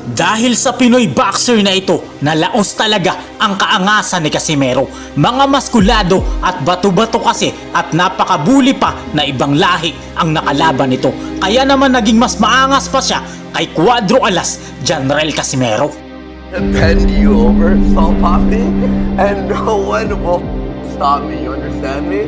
Dahil sa Pinoy boxer na ito, nalaos talaga ang kaangasan ni Casimero. Mga maskulado at bato-bato kasi at napakabuli pa na ibang lahi ang nakalaban nito. Kaya naman naging mas maangas pa siya kay Cuadro Alas, General Casimero. bend you over, Salt Poppy, and no one will stop me. You understand me?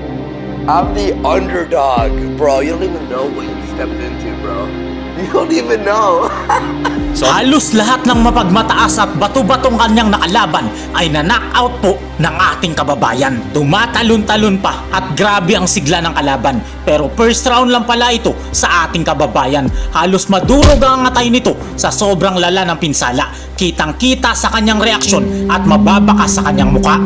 I'm the underdog, bro. You don't even know what you stepped into, bro. You don't even know. Halos lahat ng mapagmataas at bato-batong kanyang nakalaban ay na-knockout po ng ating kababayan. Tumatalon-talon pa at grabe ang sigla ng kalaban. Pero first round lang pala ito sa ating kababayan. Halos madurog ang atay nito sa sobrang lala ng pinsala. Kitang-kita sa kanyang reaksyon at mababaka sa kanyang muka.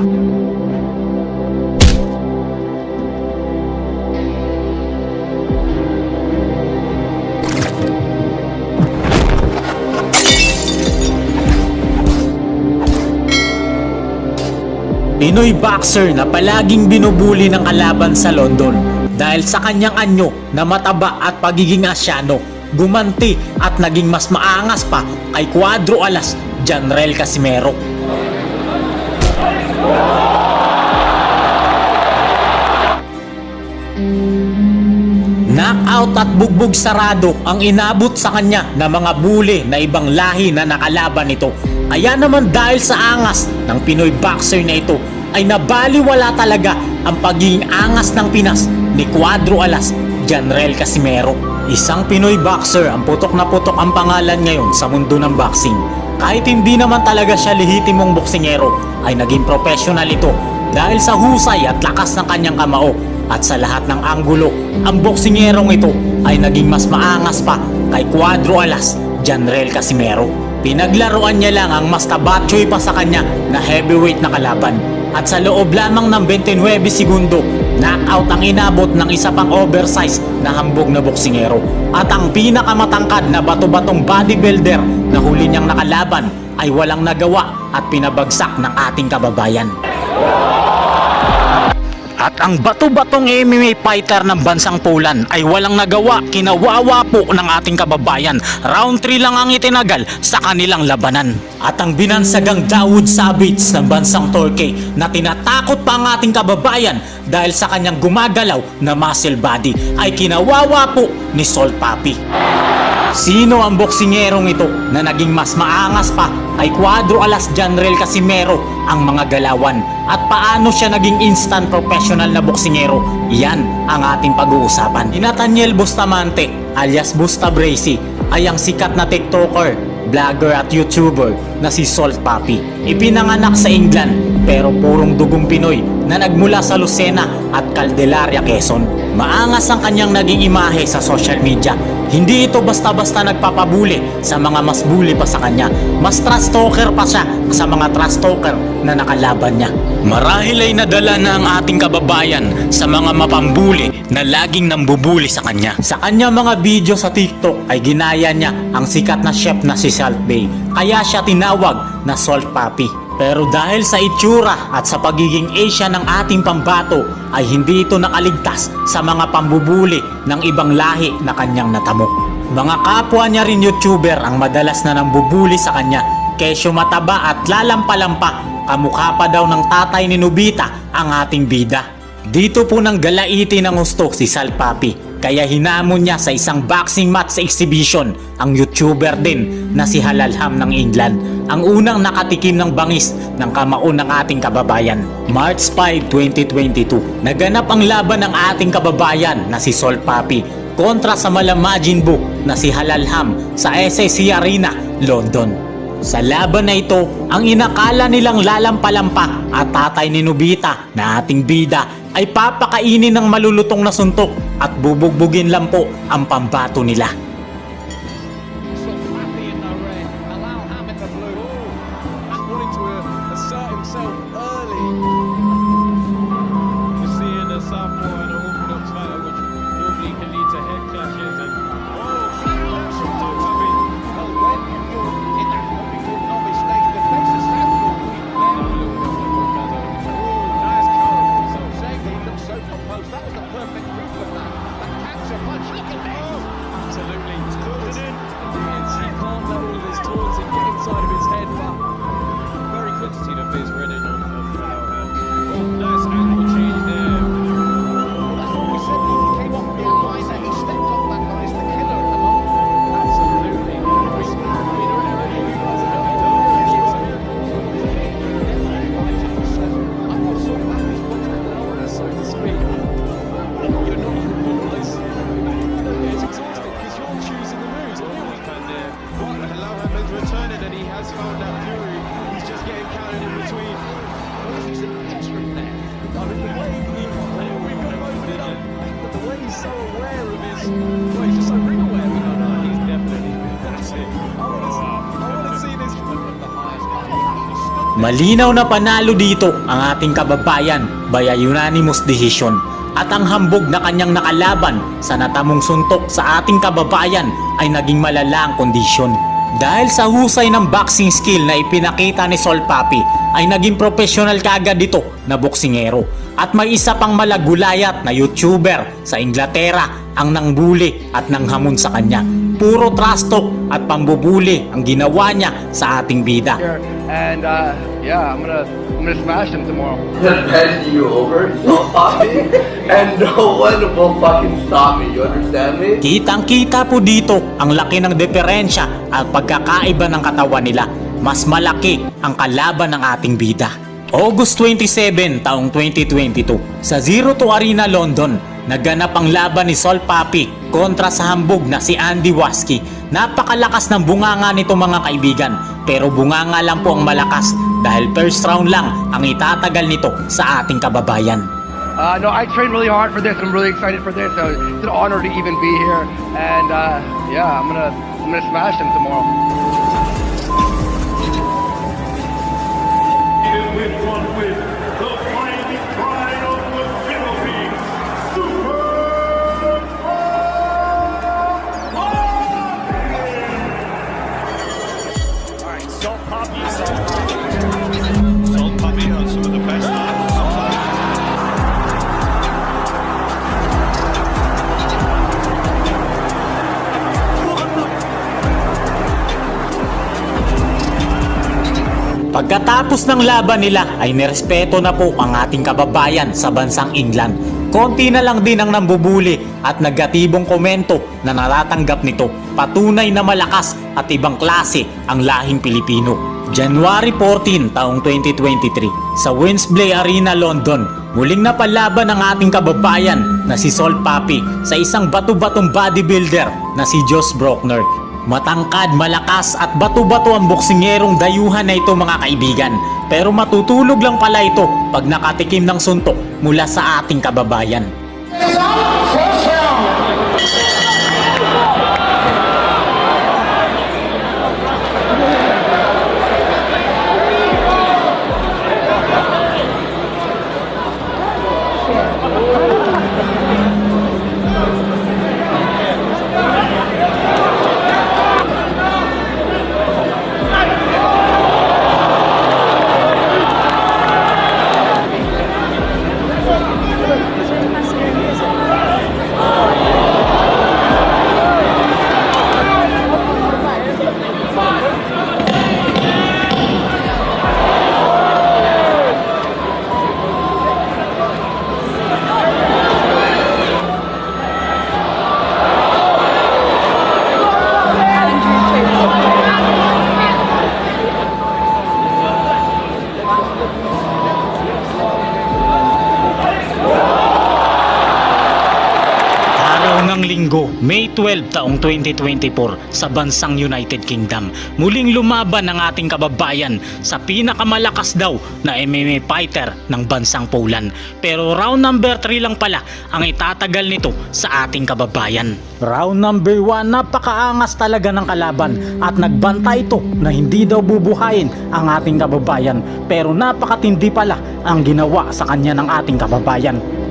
Pinoy boxer na palaging binubuli ng kalaban sa London dahil sa kanyang anyo na mataba at pagiging asyano, gumanti at naging mas maangas pa kay Cuadro Alas, General Casimero. Knockout at bugbog sarado ang inabot sa kanya ng mga buli na ibang lahi na nakalaban nito. Kaya naman dahil sa angas ng Pinoy boxer na ito ay nabaliwala talaga ang pagiging angas ng Pinas ni Cuadro Alas, General Casimero. Isang Pinoy boxer ang putok na putok ang pangalan ngayon sa mundo ng boxing. Kahit hindi naman talaga siya lehitimong boksingero ay naging professional ito dahil sa husay at lakas ng kanyang kamao at sa lahat ng anggulo, ang boksingerong ito ay naging mas maangas pa kay Cuadro Alas, General Casimero. Pinaglaruan niya lang ang mas tabatsoy pa sa kanya na heavyweight na kalaban. At sa loob lamang ng 29 segundo, knockout ang inabot ng isa pang oversize na hambog na boksingero. At ang pinakamatangkad na bato-batong bodybuilder na huli niyang nakalaban ay walang nagawa at pinabagsak ng ating kababayan. At ang bato-batong MMA fighter ng bansang Poland ay walang nagawa, kinawawa po ng ating kababayan. Round 3 lang ang itinagal sa kanilang labanan. At ang binansagang Dawood Savage ng bansang Turkey na tinatakot pa ang ating kababayan dahil sa kanyang gumagalaw na muscle body ay kinawawa po ni Sol Papi. Sino ang boksingerong ito na naging mas maangas pa kay Cuadro Alas General Casimero ang mga galawan at paano siya naging instant professional na boksingero? Yan ang ating pag-uusapan. Ni Nathaniel Bustamante alias Busta Bracy ay ang sikat na TikToker, vlogger at YouTuber na si Salt Papi. Ipinanganak sa England pero purong dugong Pinoy na nagmula sa Lucena at Caldelaria, Quezon. Maangas ang kanyang naging imahe sa social media. Hindi ito basta-basta nagpapabuli sa mga mas bully pa sa kanya. Mas trash talker pa siya sa mga trash talker na nakalaban niya. Marahil ay nadala na ang ating kababayan sa mga mapambuli na laging nambubuli sa kanya. Sa kanya mga video sa TikTok ay ginaya niya ang sikat na chef na si Salt Bay. Kaya siya tinawag na Salt Papi. Pero dahil sa itsura at sa pagiging Asia ng ating pambato ay hindi ito nakaligtas sa mga pambubuli ng ibang lahi na kanyang natamo. Mga kapwa niya rin YouTuber ang madalas na nambubuli sa kanya kesyo mataba at lalampalampa kamukha pa daw ng tatay ni Nobita ang ating bida. Dito po nang galaiti ng gusto si Sal Papi kaya hinamon niya sa isang boxing match sa exhibition ang YouTuber din na si Halalham ng England ang unang nakatikim ng bangis ng kamao ng ating kababayan. March 5, 2022, naganap ang laban ng ating kababayan na si Sol Papi kontra sa Malamajin Book na si Halalham sa SSC Arena, London. Sa laban na ito, ang inakala nilang lalampalampa at tatay ni Nobita na ating bida ay papakainin ng malulutong na suntok bubugbugin lang po ang pambato nila. Returning and he has found that Fury. He's just getting counted in between. Is he's electric there? I mean, the way he, I know we could have opened it up, but the way he's so aware of his, well, he's just so ring aware. But no, no, he's definitely, that's it. I want to, I want to see Malinaw na panalo dito ang ating kababayan by a unanimous decision at ang hambog na kanyang nakalaban sa natamong suntok sa ating kababayan ay naging malala ang kondisyon. Dahil sa husay ng boxing skill na ipinakita ni Sol Papi ay naging professional kaagad dito na boksingero. At may isa pang malagulayat na YouTuber sa Inglaterra ang nangbuli at nanghamon sa kanya. Puro trash talk at pambubuli ang ginawa niya sa ating bida. and uh, yeah, I'm gonna I'm gonna smash him tomorrow. Gonna bend you over, Salt Poppy, and no one will fucking stop me. You understand me? Kitang-kita po dito ang laki ng diferensya at pagkakaiba ng katawan nila. Mas malaki ang kalaban ng ating bida. August 27 taong 2022 sa Zero to Arena London, naganap ang laban ni Sol Papi kontra sa hambog na si Andy Waski. Napakalakas ng bunganga nito mga kaibigan pero bunganga lang po ang malakas dahil first round lang ang itatagal nito sa ating kababayan. Uh, no, I trained really hard for this. I'm really excited for this. So it's an honor to even be here, and uh, yeah, I'm gonna I'm gonna smash him tomorrow. with one with Pagkatapos ng laban nila ay nirespeto na po ang ating kababayan sa bansang England. Konti na lang din ang nambubuli at negatibong komento na natatanggap nito. Patunay na malakas at ibang klase ang lahing Pilipino. January 14 taong 2023 sa Wembley Arena, London, muling napalaban ng ating kababayan na si Sol Papi sa isang bato-batong bodybuilder na si Josh Brockner Matangkad, malakas at bato-bato ang boksingerong dayuhan na ito mga kaibigan. Pero matutulog lang pala ito pag nakatikim ng suntok mula sa ating kababayan. Araw 12 taong 2024 sa bansang United Kingdom. Muling lumaban ang ating kababayan sa pinakamalakas daw na MMA fighter ng bansang Poland. Pero round number 3 lang pala ang itatagal nito sa ating kababayan. Round number 1, napakaangas talaga ng kalaban at nagbanta ito na hindi daw bubuhayin ang ating kababayan. Pero napakatindi pala ang ginawa sa kanya ng ating kababayan.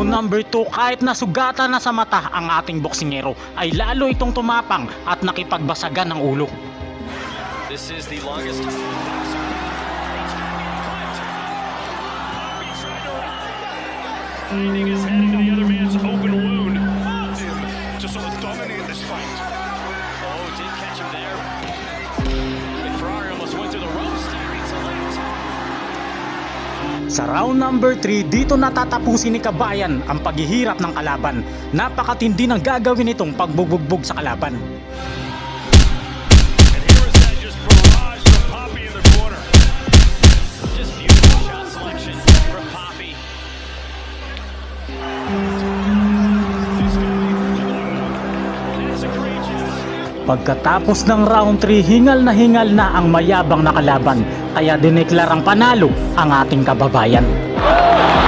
Round number 2, kahit nasugatan na sa mata ang ating boksingero, ay lalo itong tumapang at nakipagbasagan ng ulo. This is the longest. Finding Sa round number 3, dito natatapusin ni Kabayan ang paghihirap ng kalaban. Napakatindi ng gagawin nitong pagbubugbog sa kalaban. Pagkatapos ng round 3, hingal na hingal na ang mayabang na kalaban kaya dineklarang panalo ang ating kababayan.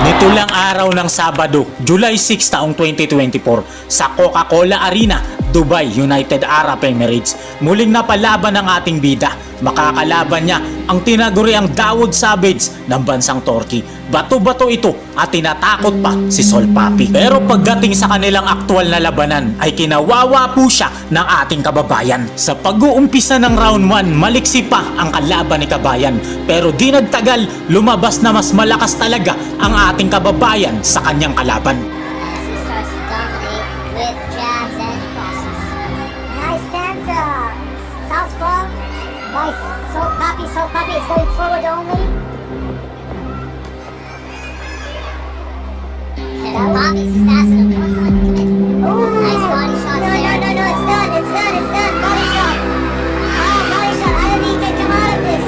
Nito lang araw ng Sabado, July 6 taong 2024 sa Coca-Cola Arena, Dubai, United Arab Emirates. Muling napalaban ng ating bida. Makakalaban niya ang tinaguriang Dawood Savage ng bansang Turkey. Bato-bato ito at tinatakot pa si Sol Papi. Pero pagdating sa kanilang aktual na labanan ay kinawawa po siya ng ating kababayan. Sa pag-uumpisa ng round 1, maliksi pa ang kalaban ni kabayan. Pero di nagtagal, lumabas na mas malakas talaga ang ating kababayan sa kanyang kalaban. By So Papi. So Papi is going forward only. And Bobby's just asking him for one commit. Nice body shots No, no, there. no, no, it's done, it's done, it's done. Body shot. Ah, body shot. I don't think he can come out of this.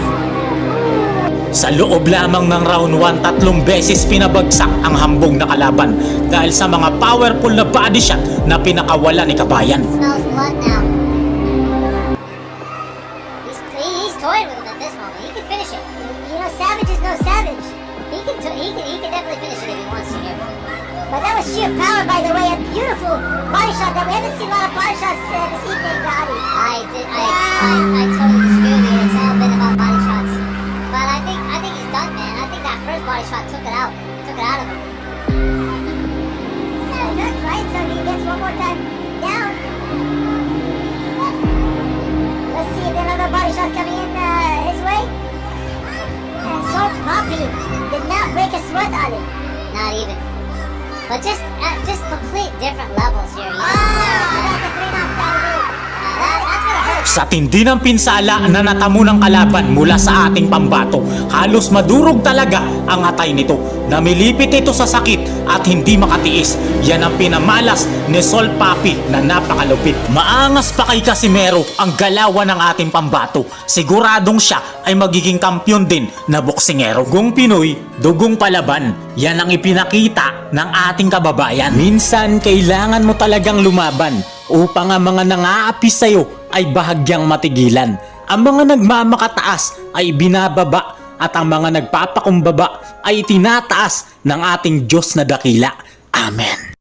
Sa loob lamang ng round 1, tatlong beses pinabagsak ang hambog na kalaban dahil sa mga powerful na body shot na pinakawala ni kabayan. Smells blood now. Beautiful body shot that we haven't seen a lot of body shots uh, this evening, Gotti. I did, I, I, I totally Sa tindi ng pinsala na natamo ng kalaban mula sa ating pambato, halos madurog talaga ang atay nito. Namilipit ito sa sakit at hindi makatiis. Yan ang pinamalas ni Sol Papi na napakalupit. Maangas pa kay Casimero ang galawan ng ating pambato. Siguradong siya ay magiging kampyon din na boksingero. Gong Pinoy, dugong palaban. Yan ang ipinakita ng ating kababayan. Minsan kailangan mo talagang lumaban upang ang mga nang-aapis sa'yo ay bahagyang matigilan. Ang mga nagmamakataas ay binababa at ang mga nagpapakumbaba ay tinataas ng ating Diyos na dakila. Amen.